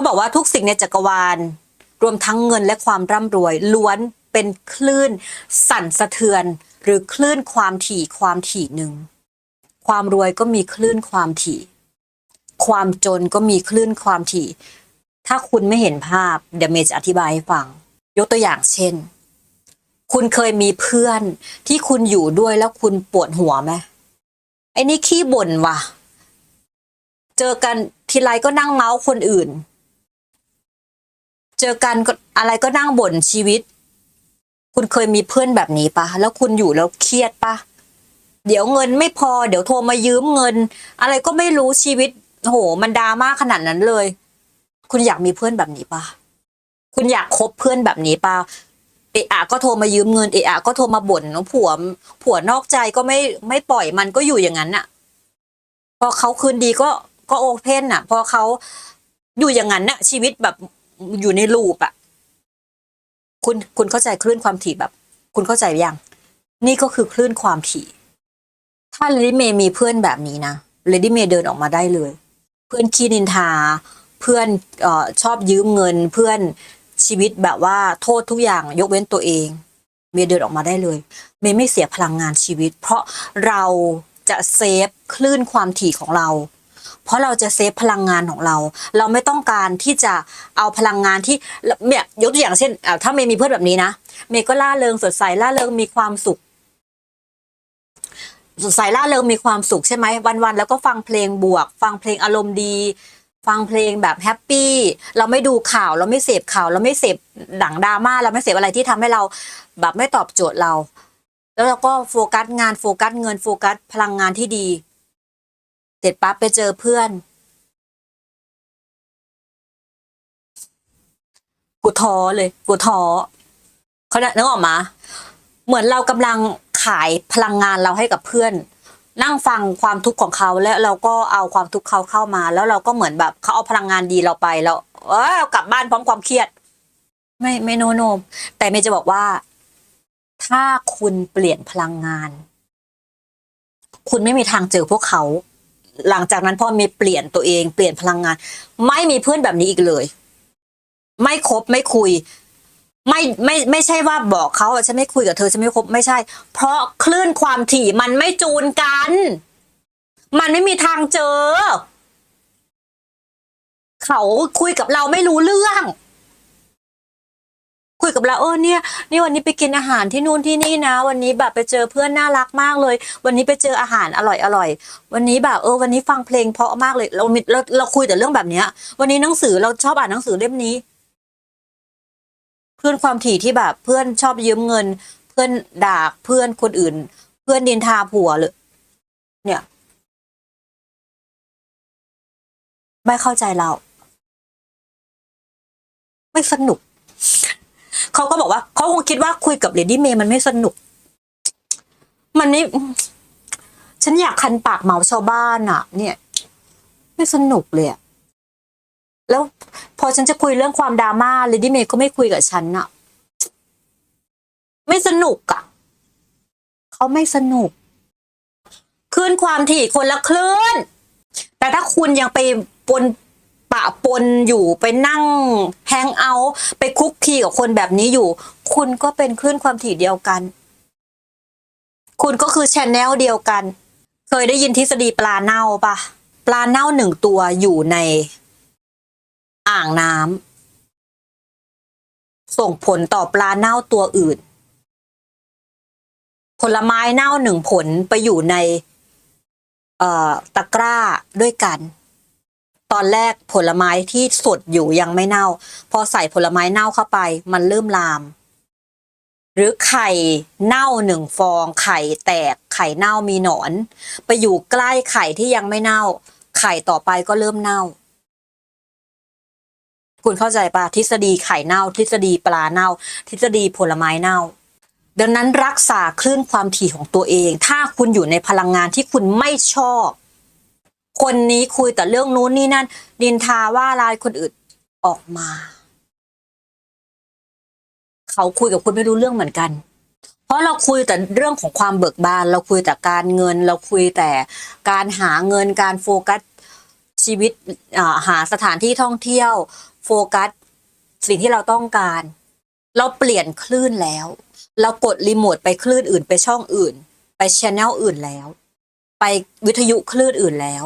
เขาบอกว่าทุกสิ่งในจักรวาล รวมทั้งเงินและความร่ำรวย ล้วนเป็นคลื่น สั่นสะเทือน หรือคลื่นความถี่ความถี่หนึ่ง ความรวยก็มีคลื่นความถี่ ความจนก็มีคลื่นความถี่ ถ้าคุณไม่เห็นภาพเดี๋ยวเมย์จะอธิบายให้ฟัง ยกตัวอย่างเช่น คุณเคยมีเพื่อนที่คุณอยู่ด้วยแล้วคุณปวดหัวไหมไอ้นี่ขี้บ่นว่ะ เจอกันทีไรก็นั่งเมาส์คนอื่น เจอกันก็อะไรก็นั่งบ่นชีวิต คุณเคยมีเพื่อนแบบนี้ปะแล้วคุณอยู่แล้วเครียดปะเดี๋ยวเงินไม่พอ เดี๋ยวโทรมายืมเงิน อะไรก็ไม่รู้ชีวิตโห มันดราม่าขนาดนั้นเลย คุณอยากมีเพื่อนแบบนี้ปะคุณอยากคบเพื่อนแบบนี้ปะเอะอะก็โทรมายืมเงินเอะอะก็โทรมาบ่นผัวผัวนอกใจก็ไม่ไม่ปล่อยมันก็อยู่อย่างนั้นน่ะ พอเขาคืนดีก็ก็โอเพนน่ะ พอเขาอยู่อย่างนั้นน่ะ ชีวิตแบบ อยู่ในลูปอะคุณคุณเข้าใจคลื่นความถี่แบบ คุณเข้าใจยังนี่ก็คือคลื่นความถี่ ถ้าเลดี้เมย์มีเพื่อนแบบนี้นะเลดี้เมย์เดินออกมาได้เลย เพื่อนขี้นินทา เพื่อนออชอบยืมเงิน เพื่อนชีวิตแบบว่าโทษทุกอย่างยกเว้นตัวเอง เมย์เดินออกมาได้เลย เมย์ไม่เสียพลังงานชีวิต เพราะเราจะเซฟคลื่นความถี่ของเรา เพราะเราจะเซฟพลังงานของเรา เราไม่ต้องการที่จะเอาพลังงานที่เนี่ยยกตัวอย่างเช่นถ้าเมย์มีเพื่อนแบบนี้นะเมย์ก็ล่าเริงสดใสล่าเริงมีความสุขสดใสล่าเริงมีความสุขใช่ไหมวันๆแล้วก็ฟังเพลงบวก ฟังเพลงอารมณ์ดี ฟังเพลงแบบแฮปปี้เราไม่ดูข่าวเราไม่เสพข่าว เราไม่เสพหนังดราม่าเราไม่เสพอะไรที่ทำให้เราแบบไม่ตอบโจทย์เรา แล้วเราก็โฟกัสงานโฟกัสเงินโฟกัสพลังงานที่ดี เสร็จปั๊บไปเจอเพื่อนกูท้อเลยกูท้อเขาเนี่ยนึกออกมา เหมือนเรากำลังขายพลังงานเราให้กับเพื่อน นั่งฟังความทุกข์ของเขาแล้วเราก็เอาความทุกข์เขาเข้ามา แล้วเราก็เหมือนแบบเขาเอาพลังงานดีเราไปแล้วเออกลับบ้านพร้อมความเครียด ไม่ไม่โนโนแต่เมย์จะบอกว่า ถ้าคุณเปลี่ยนพลังงาน คุณไม่มีทางเจอพวกเขา หลังจากนั้นพอมีเปลี่ยนตัวเองเปลี่ยนพลังงาน ไม่มีเพื่อนแบบนี้อีกเลย ไม่คบไม่คุย ไม่ไม่ไม่ใช่ว่าบอกเขาฉันไม่คุยกับเธอฉันไม่คบไม่ใช่ เพราะคลื่นความถี่มันไม่จูนกัน มันไม่มีทางเจอ เขาคุยกับเราไม่รู้เรื่อง กับเราเออเนี่ยนี่วันนี้ไปกินอาหารที่นู่นที่นี่นะ วันนี้แบบไปเจอเพื่อนน่ารักมากเลย วันนี้ไปเจออาหารอร่อยอร่อยวันนี้แบบเออวันนี้ฟังเพลงเพราะมากเลยเราเราเราคุยแต่เรื่องแบบเนี้ย วันนี้หนังสือเราชอบอ่านหนังสือเล่มนี้ เพื่อนความถี่ที่แบบเพื่อนชอบยืมเงิน เพื่อนด่าเพื่อนคนอื่น เพื่อนดินทาผัวเลยเนี่ยไม่เข้าใจเรา ไม่สนุก เขาก็บอกว่าเขาคงคิดว่าคุยกับเลดี้เมย์มันไม่สนุก มันไม่ฉันอยากคันปากเหมาชาวบ้านอะเนี่ย ไม่สนุกเลยอะแล้วพอฉันจะคุยเรื่องความดราม่าเลดี้เมย์ก็ไม่คุยกับฉันอะไม่สนุกอะเขาไม่สนุกคลื่นความถี่คนละคลื่นแต่ถ้าคุณยังไปปน ปะปนอยู่ไปนั่งแฮงเอาท์ไปคุกคีกับคนแบบนี้อยู่ คุณก็เป็นคลื่นความถี่เดียวกัน คุณก็คือชแนลเดียวกัน เคยได้ยินทฤษฎีปลาเน่าปะปลาเน่าหนึ่งตัวอยู่ใน อ่างน้ำส่งผลต่อปลาเน่าตัวอื่น ผลไม้เน่าหนึ่งผลไปอยู่ใน เอ่อตะกร้าด้วยกัน ตอนแรกผลไม้ที่สดอยู่ยังไม่เน่า พอใส่ผลไม้เน่าเข้าไป มันเริ่มลาม หรือไข่เน่าหนึ่งฟอง ไข่แตกไข่เน่ามีหนอน ไปอยู่ใกล้ไข่ที่ยังไม่เน่า ไข่ต่อไปก็เริ่มเน่า คุณเข้าใจปะทฤษฎีไข่เน่า ทฤษฎีปลาเน่า ทฤษฎีผลไม้เน่า ดังนั้นรักษาคลื่นความถี่ของตัวเอง ถ้าคุณอยู่ในพลังงานที่คุณไม่ชอบ คนนี้คุยแต่เรื่องนู้นนี่นั่นดินทาว่าลายคนอื่นออกมา เขาคุยกับคุณไม่รู้เรื่องเหมือนกัน เพราะเราคุยแต่เรื่องของความเบิกบาน เราคุยแต่การเงิน เราคุยแต่การหาเงินการโฟกัสชีวิตหาสถานที่ท่องเที่ยว โฟกัสสิ่งที่เราต้องการ เราเปลี่ยนคลื่นแล้ว เรากดรีโมทไปคลื่นอื่นไปช่องอื่น ไปชแนลอื่นแล้ว ไปวิทยุคลื่นอื่นแล้ว